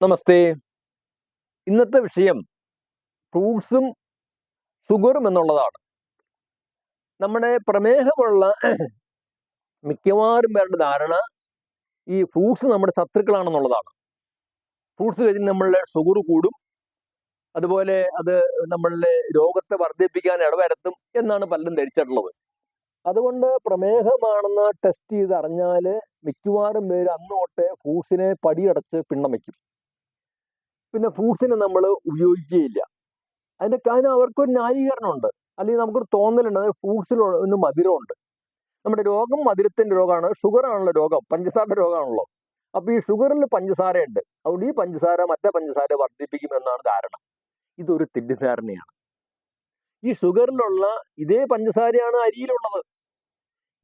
നമസ്തേ. ഇന്നത്തെ വിഷയം ഫ്രൂട്ട്സും ഷുഗറും എന്നുള്ളതാണ്. നമ്മുടെ പ്രമേഹമുള്ള മിക്കവാറും പേരുടെ ധാരണ ഈ ഫ്രൂട്ട്സ് നമ്മുടെ ശത്രുക്കളാണെന്നുള്ളതാണ്. ഫ്രൂട്ട്സ് കഴിഞ്ഞ് നമ്മളുടെ ഷുഗർ കൂടും. അതുപോലെ അത് നമ്മളുടെ രോഗത്തെ വർദ്ധിപ്പിക്കാൻ ഇടവരത്തും എന്നാണ് പലരും ധരിച്ചിട്ടുള്ളത്. അതുകൊണ്ട് പ്രമേഹമാണെന്ന് ടെസ്റ്റ് ചെയ്ത് അറിഞ്ഞാൽ മിക്കവാറും പേര് അന്ന് തൊട്ടേ ഫ്രൂട്ട്സിനെ പടിയടച്ച് പിണ്ണം പിന്നെ ഫ്രൂട്ട്സിനെ നമ്മൾ ഉപയോഗിക്കുകയില്ല അതിന്റെ കാരണം അവർക്കൊരു ന്യായീകരണമുണ്ട്. അല്ലെങ്കിൽ നമുക്കൊരു തോന്നലുണ്ട്. അതായത് ഫ്രൂട്ട്സിൽ ഒന്ന് മധുരമുണ്ട്. നമ്മുടെ രോഗം മധുരത്തിന്റെ രോഗമാണ്. ഷുഗർ ആണല്ലോ രോഗം. പഞ്ചസാരയുടെ രോഗമാണല്ലോ. അപ്പോൾ ഈ ഷുഗറിൽ പഞ്ചസാരയുണ്ട്. അതുകൊണ്ട് ഈ പഞ്ചസാര മറ്റേ പഞ്ചസാര വർദ്ധിപ്പിക്കുമെന്നാണ് ധാരണ. ഇതൊരു തെറ്റിദ്ധാരണയാണ്. ഈ ഷുഗറിലുള്ള ഇതേ പഞ്ചസാരയാണ് അരിയിലുള്ളത്.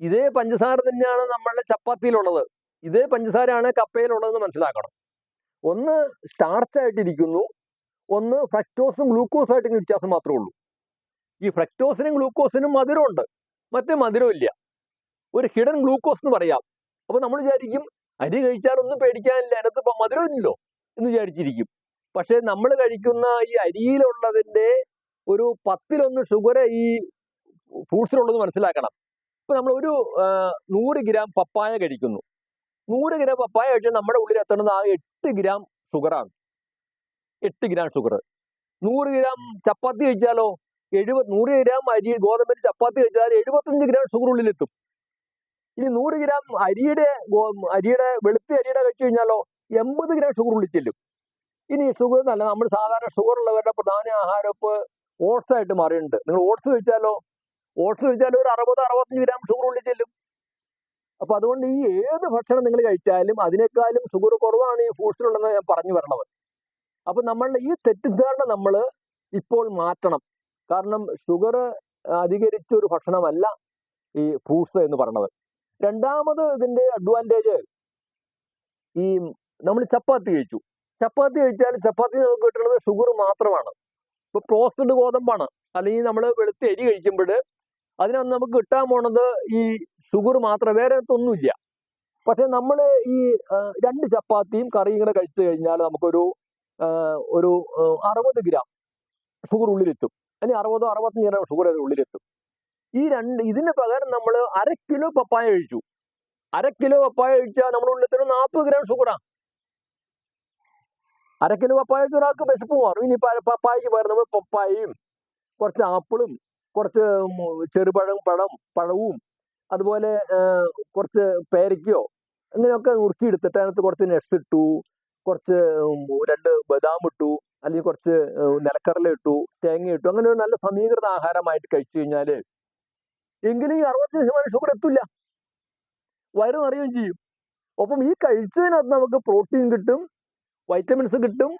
ഇതേ പഞ്ചസാര തന്നെയാണ് നമ്മളുടെ ചപ്പാത്തിയിലുള്ളത്. ഇതേ പഞ്ചസാരയാണ് കപ്പയിലുള്ളതെന്ന് മനസ്സിലാക്കണം. ഒന്ന് സ്റ്റാർച്ച് ആയിട്ടിരിക്കുന്നു. ഒന്ന് ഫ്രക്ടോസും ഗ്ലൂക്കോസും ആയിട്ട് വ്യത്യാസം മാത്രമേ ഉള്ളൂ. ഈ ഫ്രക്ടോസിനും ഗ്ലൂക്കോസിനും മധുരമുണ്ട്. മറ്റേ മധുരമില്ല. ഒരു ഹിഡൻ ഗ്ലൂക്കോസ് എന്ന് പറയാം. അപ്പോൾ നമ്മൾ വിചാരിക്കും അരി കഴിച്ചാൽ ഒന്നും പേടിക്കാനില്ല അതിനകത്ത് മധുരമില്ലല്ലോ എന്ന് വിചാരിച്ചിരിക്കും. പക്ഷേ നമ്മൾ കഴിക്കുന്ന ഈ അരിയിലുള്ളതിന്റെ ഒരു പത്തിലൊന്ന് ഷുഗർ ഈ ഫ്രൂട്ട്സിലുള്ളത് മനസ്സിലാക്കണം. ഇപ്പൊ നമ്മൾ ഒരു നൂറ് ഗ്രാം പപ്പായ കഴിക്കുന്നു. നൂറ് ഗ്രാം പപ്പായ കഴിച്ചാൽ നമ്മുടെ ഉള്ളിൽ എത്തുന്നത് ആ എട്ട് ഗ്രാം ഷുഗറാണ് എട്ട് ഗ്രാം ഷുഗർ നൂറ് ഗ്രാം ചപ്പാത്തി കഴിച്ചാലോ? എഴുപത് നൂറ് ഗ്രാം അരി ഗോതമ്പിന് ചപ്പാത്തി കഴിച്ചാൽ എഴുപത്തഞ്ച് ഗ്രാം ഷുഗർ ഉള്ളിലെത്തും. ഇനി നൂറ് ഗ്രാം അരിയുടെ അരിയുടെ വെളുത്ത അരിയുടെ കഴിച്ചു കഴിഞ്ഞാലോ? എൺപത് ഗ്രാം ഷുഗർ ഉള്ളിൽ ചെല്ലും. ഇനി ഷുഗർ എന്നല്ല നമ്മൾ സാധാരണ ഷുഗർ ഉള്ളവരുടെ പ്രധാന ആഹാരം ഇപ്പോൾ ഓട്സ് ആയിട്ട് മാറിയിട്ടുണ്ട്. നിങ്ങൾ ഓട്സ് കഴിച്ചാലോ? ഓട്സ് കഴിച്ചാലോ ഒരു അറുപത് അറുപത്തഞ്ച് ഗ്രാം ഷുഗർ ഉള്ളിൽ ചെല്ലും. അപ്പൊ അതുകൊണ്ട് ഈ ഏത് ഭക്ഷണം നിങ്ങൾ കഴിച്ചാലും അതിനേക്കാളും ഷുഗർ കുറവാണ് ഈ ഫ്രൂട്ട്സിലുള്ളതെന്ന് ഞാൻ പറഞ്ഞു വരണത്. അപ്പൊ നമ്മളുടെ ഈ തെറ്റിദ്ധാരണ നമ്മൾ ഇപ്പോൾ മാറ്റണം. കാരണം ഷുഗർ അധികരിച്ച ഒരു ഭക്ഷണമല്ല ഈ ഫ്രൂട്ട്സ് എന്ന് പറയുന്നത് രണ്ടാമത് ഇതിന്റെ അഡ്വാന്റേജ് ഈ നമ്മൾ ചപ്പാത്തി കഴിച്ചു. ചപ്പാത്തി കഴിച്ചാൽ ചപ്പാത്തി നമുക്ക് കിട്ടുന്നത് ഷുഗർ മാത്രമാണ്. ഇപ്പൊ പ്രോസ്റ്റഡ് ഗോതമ്പാണ്. അല്ലെങ്കിൽ നമ്മൾ വെളുത്ത അരി കഴിക്കുമ്പോൾ അതിനകത്ത് നമുക്ക് കിട്ടാൻ പോണത് ഈ ഷുഗർ മാത്രം വേറെ ഒന്നുമില്ല പക്ഷെ നമ്മൾ ഈ രണ്ട് ചപ്പാത്തിയും കറിയും കൂടെ കഴിച്ചു കഴിഞ്ഞാൽ നമുക്കൊരു ഒരു അറുപത് ഗ്രാം ഷുഗർ ഉള്ളിലെത്തും. അല്ലെങ്കിൽ അറുപതോ അറുപത്തഞ്ച് ഗ്രാം ഷുഗർ ഉള്ളിലെത്തും. ഈ രണ്ട് ഇതിന് പകരം നമ്മൾ അര കിലോ പപ്പായ കഴിച്ചു. അര കിലോ പപ്പായ കഴിച്ചാൽ നമ്മുടെ ഉള്ളിലെത്തുന്ന നാൽപ്പത് ഗ്രാം ഷുഗറാണ് അര കിലോ പപ്പായ കഴിച്ച ഒരാൾക്ക് വിശപ്പ് മാറും. ഇനി പപ്പായക്ക് പകരം നമ്മൾ പപ്പായയും കുറച്ച് ആപ്പിളും കുറച്ച് ചെറുപഴം പഴം പഴവും അതുപോലെ കുറച്ച് പേരയ്ക്കയോ അങ്ങനെയൊക്കെ നുറുക്കിയെടുത്തിട്ട് അതിനകത്ത് കുറച്ച് നട്സ് ഇട്ടു കുറച്ച് രണ്ട് ബദാം ഇട്ടു അല്ലെങ്കിൽ കുറച്ച് നിലക്കടല ഇട്ടു തേങ്ങ ഇട്ടു അങ്ങനെ ഒരു നല്ല സമീകൃത ആഹാരമായിട്ട് കഴിച്ചു കഴിഞ്ഞാൽ എങ്കിലും ഈ അറുപത്തഞ്ച് ശതമാനം ഷുഗർ എത്തില്ല. വയറ് നിറയുകയും ചെയ്യും. ഒപ്പം ഈ കഴിച്ചതിനകത്ത് നമുക്ക് പ്രോട്ടീൻ കിട്ടും വൈറ്റമിൻസ് കിട്ടും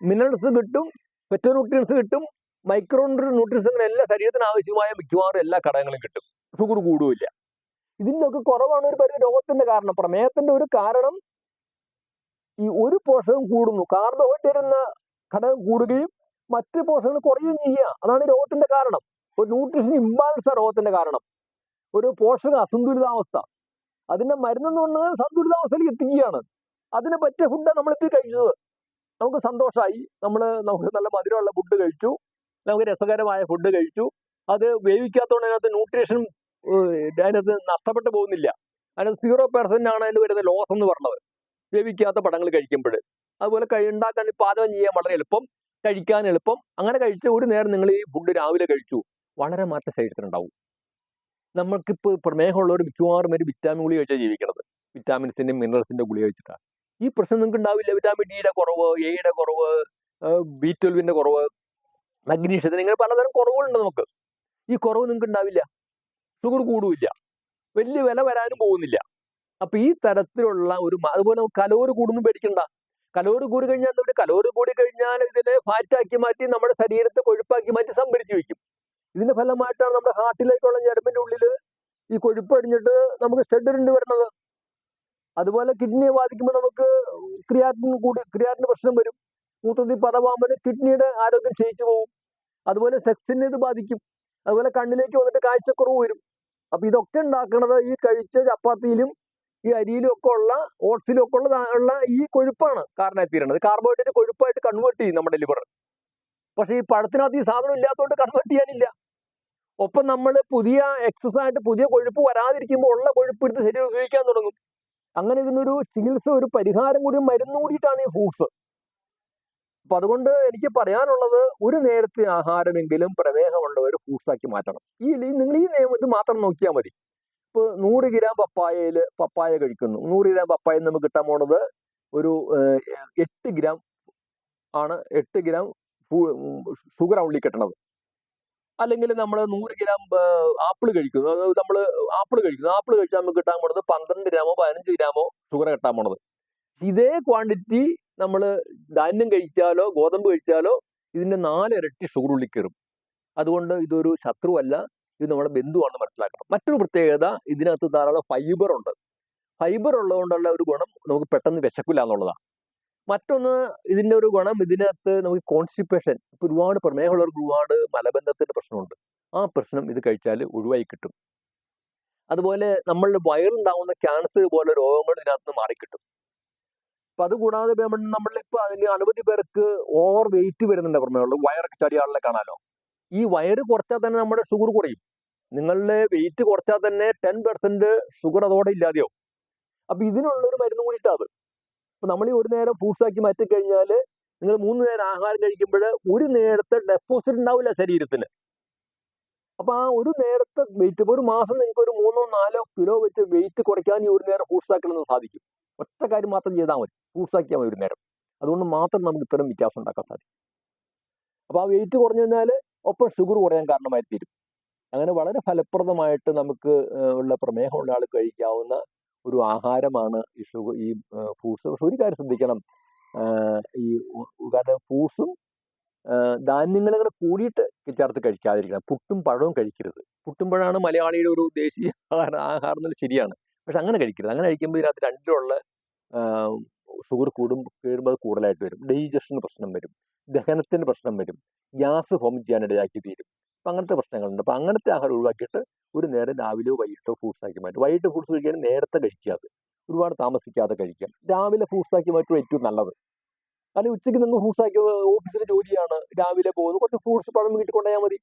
മിനറൽസ് കിട്ടും പെറ്റോ ന്യൂട്രിയൻസ് കിട്ടും മൈക്രോ ന്യൂട്രീഷൻ എല്ലാ ശരീരത്തിന് ആവശ്യമായ മിക്കവാറും എല്ലാ ഘടകങ്ങളും കിട്ടും. ഷുഗർ കൂടുമില്ല ഒക്കെ കുറവാണ് ഒരു പരിധി രോഗത്തിന്റെ കാരണം. പ്രമേഹത്തിന്റെ ഒരു കാരണം ഈ ഒരു പോഷകം കൂടുന്നു. കാർബോഹൈഡ്രേറ്റ് എന്ന ഘടകം കൂടുകയും മറ്റ് പോഷകങ്ങൾ കുറയുകയും ചെയ്യുക. അതാണ് രോഗത്തിന്റെ കാരണം. ഒരു ന്യൂട്രീഷൻ ഇംബാലൻസ് രോഗത്തിന്റെ കാരണം. ഒരു പോഷക അസന്തുലിതാവസ്ഥ. അതിന്റെ മരുന്നെന്ന് പറഞ്ഞത് സന്തുലിതാവസ്ഥയിലേക്ക് എത്തിക്കുകയാണ്. അതിന് പറ്റിയ ഫുഡാണ് നമ്മളിപ്പോൾ കഴിച്ചത്. നമുക്ക് സന്തോഷമായി നമ്മൾ നമുക്ക് നല്ല മധുരമുള്ള ഫുഡ് കഴിച്ചു. നമുക്ക് രസകരമായ ഫുഡ് കഴിച്ചു. അത് വേവിക്കാത്തതുകൊണ്ട് അതിനകത്ത് ന്യൂട്രീഷൻ അതിനകത്ത് നഷ്ടപ്പെട്ടു പോകുന്നില്ല. അതിനകത്ത് സീറോ പെർസെന്റ് ആണ് അതിൽ വരുന്ന ലോസ് എന്ന് പറഞ്ഞത്. വേവിക്കാത്ത പടങ്ങൾ കഴിക്കുമ്പോൾ അതുപോലെ ഉണ്ടാക്കാൻ പാചകം ചെയ്യാൻ വളരെ എളുപ്പം. കഴിക്കാൻ എളുപ്പം. അങ്ങനെ കഴിച്ച ഒരു നേരം നിങ്ങൾ ഈ ഫുഡ് രാവിലെ കഴിച്ചു. വളരെ മാറ്റം ശരീരത്തിനുണ്ടാവും. നമുക്കിപ്പോൾ പ്രമേഹമുള്ളവർ മിക്കവാറും ഒരു വിറ്റാമിൻ ഗുളി കഴിച്ചാൽ ജീവിക്കണത്. വിറ്റാമിൻസിന്റെ മിനറൽസിന്റെ ഗുളി കഴിച്ചിട്ടാണ് ഈ പ്രശ്നം നിങ്ങൾക്ക് ഉണ്ടാവില്ല. വിറ്റാമിൻ ഡിയുടെ കുറവ് എയുടെ കുറവ് ബി ട്വൽവിന്റെ കുറവ്. മഗ്നീഷ്യത്തിന് ഇങ്ങനെ പലതരം കുറവുകളുണ്ട് നമുക്ക്. ഈ കുറവ് നിങ്ങൾക്ക് ഉണ്ടാവില്ല. ഷുഗർ കൂടുമില്ല വലിയ വില വരാനും പോകുന്നില്ല. അപ്പൊ ഈ തരത്തിലുള്ള ഒരു അതുപോലെ കലോറി കൂടുന്നു പേടിക്കണ്ട. കലോറി കൂടി കഴിഞ്ഞാൽ എന്താ കലോറി കൂടി കഴിഞ്ഞാൽ ഇതിനെ ഫാറ്റാക്കി മാറ്റി നമ്മുടെ ശരീരത്തെ കൊഴുപ്പാക്കി മാറ്റി സംഭരിച്ചു വെക്കും ഇതിന്റെ ഫലമായിട്ടാണ് നമ്മുടെ ഹാർട്ടിലേക്കുള്ള ഞരമ്പിന്റെ ഉള്ളിൽ ഈ കൊഴുപ്പ് അടിഞ്ഞിട്ട് നമുക്ക് സ്റ്റെഡിനുണ്ട് വരുന്നത്. അതുപോലെ കിഡ്നിയെ ബാധിക്കുമ്പോൾ നമുക്ക് ക്രിയാറ്റിൻ കൂടി ക്രിയാറ്റിന് പ്രശ്നം വരും. മൂത്രത്തിൽ പതവാകുമ്പോൾ കിഡ്നിയുടെ ആരോഗ്യം ക്ഷയിച്ചു പോകും. അതുപോലെ സെക്സിനെ ഇത് ബാധിക്കും. അതുപോലെ കണ്ണിലേക്ക് വന്നിട്ട് കാഴ്ചക്കുറവ് വരും. അപ്പൊ ഇതൊക്കെ ഉണ്ടാക്കുന്നത് ഈ കഴിച്ച ചപ്പാത്തിയിലും ഈ അരിയിലും ഒക്കെ ഉള്ള ഓട്സിലും ഒക്കെ ഉള്ള ഉള്ള ഈ കൊഴുപ്പാണ് കാരണമായി തീരുന്നത് കാർബോഹൈഡ്രേറ്റ് കൊഴുപ്പായിട്ട് കൺവേർട്ട് ചെയ്യും നമ്മുടെ ലിവർ പക്ഷെ ഈ പഴത്തിനകത്ത് ഈ സാധനം ഇല്ലാത്തതുകൊണ്ട് കൺവേർട്ട് ചെയ്യാനില്ല. ഒപ്പം നമ്മൾ പുതിയ എക്സസ് ആയിട്ട് പുതിയ കൊഴുപ്പ് വരാതിരിക്കുമ്പോൾ ഉള്ള കൊഴുപ്പ് എടുത്ത് ശരീരം ഉപയോഗിക്കാൻ തുടങ്ങും. അങ്ങനെ ഇതിനൊരു ചികിത്സ ഒരു പരിഹാരം കൂടി മരുന്ന് കൂടിയിട്ടാണ് ഈ ഫ്രൂട്ട്സ് അപ്പൊ അതുകൊണ്ട് എനിക്ക് പറയാനുള്ളത് ഒരു നേരത്തെ ആഹാരമെങ്കിലും പ്രമേഹമുള്ളവർ ഫ്രൂട്ട്സാക്കി മാറ്റണം. ഈ നിങ്ങൾ ഈ നിയമം ഇത് മാത്രം നോക്കിയാൽ മതി. ഇപ്പൊ നൂറ് ഗ്രാം പപ്പായയിൽ പപ്പായ കഴിക്കുന്നു. നൂറ് ഗ്രാം പപ്പായ നമുക്ക് കിട്ടാൻ പോണത് ഒരു എട്ട് ഗ്രാം ആണ് എട്ട് ഗ്രാം ഷുഗർ ഉള്ളിൽ കിട്ടണത്. അല്ലെങ്കിൽ നമ്മൾ നൂറ് ഗ്രാം ആപ്പിൾ കഴിക്കുന്നു. നമ്മൾ ആപ്പിൾ കഴിക്കുന്നു. ആപ്പിൾ കഴിച്ചാൽ നമുക്ക് കിട്ടാൻ പോണത് പന്ത്രണ്ട് ഗ്രാമോ പതിനഞ്ച് ഗ്രാമോ ഷുഗർ കിട്ടാൻ പോണത്. ഇതേ ക്വാണ്ടിറ്റി നമ്മൾ ധാന്യം കഴിച്ചാലോ ഗോതമ്പ് കഴിച്ചാലോ ഇതിന്റെ നാലിരട്ടി ഷുഗർ ഉള്ളിൽ കയറും അതുകൊണ്ട് ഇതൊരു ശത്രുവല്ല ഇത് നമ്മുടെ ബന്ധുവാണെന്ന് മനസ്സിലാക്കണം. മറ്റൊരു പ്രത്യേകത ഇതിനകത്ത് ധാരാളം ഫൈബർ ഉണ്ട്. ഫൈബർ ഉള്ളതുകൊണ്ടുള്ള ഒരു ഗുണം നമുക്ക് പെട്ടെന്ന് വിശക്കില്ല എന്നുള്ളതാണ്. മറ്റൊന്ന് ഇതിന്റെ ഒരു ഗുണം ഇതിനകത്ത് നമുക്ക് കോൺസ്റ്റിപ്പേഷൻ ഇപ്പൊ ഒരുപാട് പ്രമേഹമുള്ളവർക്ക് ഒരുപാട് മലബന്ധത്തിന്റെ പ്രശ്നമുണ്ട്. ആ പ്രശ്നം ഇത് കഴിച്ചാൽ ഒഴിവായി കിട്ടും. അതുപോലെ നമ്മളുടെ വയറുണ്ടാവുന്ന ക്യാൻസർ പോലെ രോഗങ്ങൾ ഇതിനകത്ത് നിന്ന് മാറിക്കിട്ടും. അപ്പൊ അത് കൂടാതെ നമ്മളിപ്പോ അതിൽ അനവധി പേർക്ക് ഓവർ വെയിറ്റ് വരുന്നുണ്ട് പ്രമേഹമുള്ളത് വയറൊക്കെ ചടിയ കാണാലോ. ഈ വയറ് കുറച്ചാൽ തന്നെ നമ്മുടെ ഷുഗർ കുറയും. നിങ്ങളുടെ വെയിറ്റ് കുറച്ചാൽ തന്നെ ടെൻ പെർസെന്റ് ഷുഗർ അതോടെ ഇല്ലാതെയാവും. അപ്പൊ ഇതിനുള്ള ഒരു മരുന്ന് കൂടിയിട്ടാത് അപ്പൊ നമ്മൾ ഈ ഒരു നേരം ഫ്രൂട്ട്സ് ആക്കി മാറ്റി കഴിഞ്ഞാൽ നിങ്ങൾ മൂന്ന് നേരം ആഹാരം കഴിക്കുമ്പോൾ ഒരു നേരത്തെ ഡെപ്പോസിറ്റ് ഉണ്ടാവില്ല ശരീരത്തിന്. അപ്പൊ ആ ഒരു നേരത്തെ വെയിറ്റ് ഒരു മാസം നിങ്ങൾക്ക് ഒരു മൂന്നോ നാലോ കിലോ വെച്ച് വെയിറ്റ് കുറയ്ക്കാൻ ഈ ഒരു നേരം ഫ്രൂട്ട്സ് ആക്കണമെന്ന് സാധിക്കും. ഒറ്റ കാര്യം മാത്രം ചെയ്താൽ മതി. പൂർത്തിയാക്കിയാൽ മതി ഒരു നേരം. അതുകൊണ്ട് മാത്രം നമുക്ക് ഇത്തരം വ്യത്യാസം ഉണ്ടാക്കാൻ സാധിക്കും. അപ്പോൾ ആ വെയിറ്റ് കുറഞ്ഞു കഴിഞ്ഞാൽ ഒപ്പം ഷുഗർ കുറയാൻ കാരണമായി തീരും. അങ്ങനെ വളരെ ഫലപ്രദമായിട്ട് നമുക്ക് ഉള്ള പ്രമേഹമുള്ള ആൾ കഴിക്കാവുന്ന ഒരു ആഹാരമാണ് ഈ ഷുഗർ ഈ ഫ്രൂട്ട്സ് പക്ഷെ ഒരു കാര്യം ശ്രദ്ധിക്കണം. ഈ കാരണം ഫ്രൂട്ട്സും ധാന്യങ്ങളും കൂടെ കൂടിയിട്ട് ചേർത്ത് കഴിക്കാതിരിക്കണം. പുട്ടും പഴവും കഴിക്കരുത്. പുട്ടും പഴമാണ് മലയാളിയുടെ ഒരു ദേശീയ ആഹാരം ആഹാരം ശരിയാണ്. പക്ഷെ അങ്ങനെ കഴിക്കരുത് അങ്ങനെ കഴിക്കുമ്പോൾ ഇതിനകത്ത് രണ്ടിലുള്ള ഷുഗർ കൂടും കയറുമ്പോൾ അത് കൂടുതലായിട്ട് വരും. ഡൈജഷന് പ്രശ്നം വരും. ദഹനത്തിന് പ്രശ്നം വരും. ഗ്യാസ് ഫോം ചെയ്യാൻ ഇടയാക്കി തീരും. അപ്പം അങ്ങനത്തെ പ്രശ്നങ്ങളുണ്ട്. അപ്പം അങ്ങനത്തെ ആഹാരം ഒഴിവാക്കിയിട്ട് ഒരു നേരം രാവിലെയോ വൈകിട്ടോ ഫ്രൂട്ട്സ് ആക്കി മാറ്റും. വൈകിട്ട് ഫ്രൂട്ട്സ് കഴിക്കാൻ നേരത്തെ കഴിക്കാതെ ഒരുപാട് താമസിക്കാതെ കഴിക്കാം രാവിലെ ഫ്രൂട്ട്സ് ആക്കി മാറ്റും ഏറ്റവും നല്ലത്. കാരണം ഉച്ചയ്ക്ക് നിങ്ങൾ ഫ്രൂട്ട്സ് ആക്കി ഓഫീസിലെ ജോലിയാണ്. രാവിലെ പോകുന്നു. കുറച്ച് ഫ്രൂട്ട്സ് പഴം വീട്ടിൽ കൊണ്ടുപോയാൽ മതി.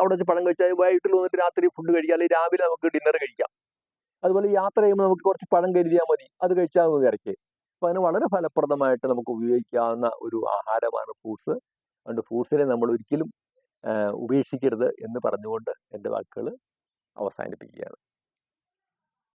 അവിടെ വെച്ച് പഴം കഴിച്ചാൽ വൈകിട്ട് വന്നിട്ട് രാത്രി ഫുഡ് കഴിക്കാം അല്ലെങ്കിൽ രാവിലെ നമുക്ക് ഡിന്നർ കഴിക്കാം. അതുപോലെ യാത്ര ചെയ്യുമ്പോൾ നമുക്ക് കുറച്ച് പഴം കരുതിയാൽ മതി. അത് കഴിച്ചാൽ മതി ഇറക്കി അപ്പം അതിന് വളരെ ഫലപ്രദമായിട്ട് നമുക്ക് ഉപയോഗിക്കാവുന്ന ഒരു ആഹാരമാണ് ഫ്രൂട്ട്സ്. അതുകൊണ്ട് ഫ്രൂട്ട്സിനെ നമ്മൾ ഒരിക്കലും ഉപേക്ഷിക്കരുത് എന്ന് പറഞ്ഞുകൊണ്ട് എന്റെ വാക്കുകൾ അവസാനിപ്പിക്കുകയാണ്.